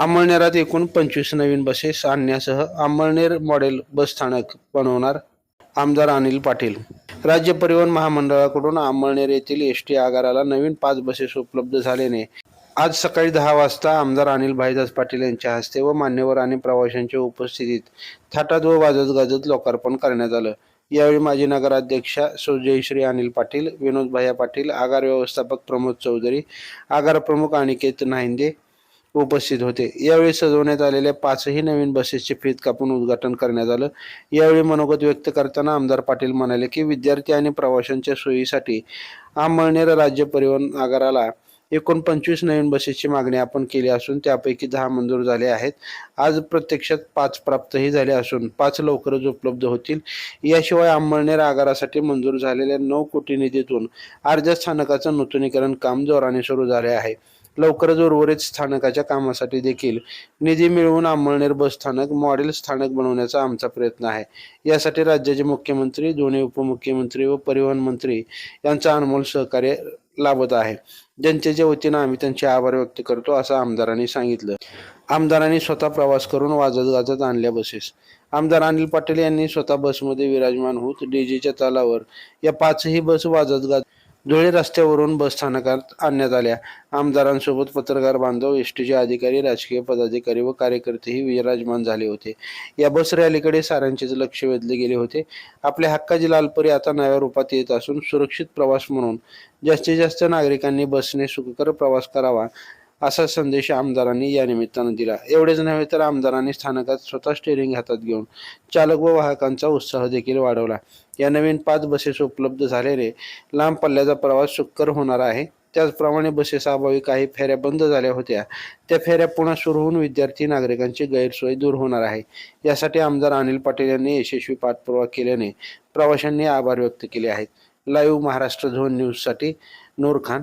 अंमळनेरात एकूण पंचवीस नवीन बसेस आणण्यासह अंमळनेर मॉडेल बस स्थानक बनवणार आमदार अनिल पाटील. राज्य परिवहन महामंडळाकडून अंमळनेर येथील एस टी आगाराला नवीन पाच बसेस उपलब्ध झाल्याने आज सकाळी दहा वाजता आमदार अनिल भाईदास पाटील यांच्या हस्ते व मान्यवर आणि प्रवाशांच्या उपस्थितीत थाटात व वाजत गाजत लोकार्पण करण्यात आलं. यावेळी माजी नगराध्यक्षा सुजयश्री अनिल पाटील विनोद भाया पाटील आगार व्यवस्थापक प्रमोद चौधरी आगार प्रमुख अनिकेत नाहिंदे उपस्थित होते. यावेळी सजवण्यात आलेल्या पाचही नवीन बसेसचे फीत कापून उद्घाटन करण्यात आलं. यावेळी मनोगत व्यक्त करताना आमदार पाटील म्हणाले की विद्यार्थी आणि प्रवाशांच्या सोयीसाठी आमळनेर राज्य परिवहन आगाराला एकूण पंचवीस नवीन बसेसची मागणी आपण केली असून त्यापैकी दहा मंजूर झाले आहेत. आज प्रत्यक्षात पाच प्राप्तही झाले असून पाच लवकरच उपलब्ध होतील. याशिवाय अंमळनेर आगारासाठी मंजूर झालेल्या नऊ कोटी निधीतून अर्ध्या स्थानकाचं नूतनीकरण काम जोराने सुरू झाले आहे. लवकरच उर्वरित स्थानकाच्या कामासाठी देखील निधी मिळवून अंमळनेर बस स्थानक मॉडेल स्थानक बनवण्याचा आमचा प्रयत्न आहे. यासाठी राज्याचे मुख्यमंत्री दोन्ही उपमुख्यमंत्री व परिवहन मंत्री यांचा अनमोल सहकार्य लाभत आहे. जनतेच्या वतीनं आम्ही त्यांचे आभार व्यक्त करतो असं आमदारांनी सांगितलं. आमदारांनी स्वतः प्रवास करून वाजत गाजत आणल्या बसेस. आमदार अनिल पाटील यांनी स्वतः बसमध्ये विराजमान होत डीजेच्या तालावर या पाचही बस वाजत गाजत धुळे रस्त्यावरून बस स्थानकात आणण्यात आल्या. आमदारांसोबत पत्रकार बांधव एस टीचे अधिकारी राजकीय पदाधिकारी व कार्यकर्तेही विराजमान झाले होते. या बस रॅलीकडे साऱ्यांचेच लक्ष वेधले गेले होते. आपल्या हक्काची लालपरी आता नव्या रूपात येत असून सुरक्षित प्रवास म्हणून जास्तीत जास्त नागरिकांनी बसने सुखकर प्रवास करावा. असा संदेश आमदारांनी या निमित्तानं दिला. एवढेच नव्हे तर आमदारांनी स्थानकात स्वतः स्टेअरिंग हातात घेऊन चालक व वाहकांचा उत्साह देखील वाढवला. या नवीन पाच बसेस उपलब्ध झाल्याने लांब पल्ल्याचा प्रवास सुकर होणार आहे. त्याचप्रमाणे बसेस अभावी काही फेऱ्या बंद झाल्या होत्या. त्या फेऱ्या पुन्हा सुरू होऊन विद्यार्थी नागरिकांची गैरसोय दूर होणार आहे. यासाठी आमदार अनिल पाटील यांनी यशस्वी पाठपुरावा केल्याने प्रवाशांनी आभार व्यक्त केले आहेत. लाईव्ह महाराष्ट्र झोन न्यूजसाठी नूर खान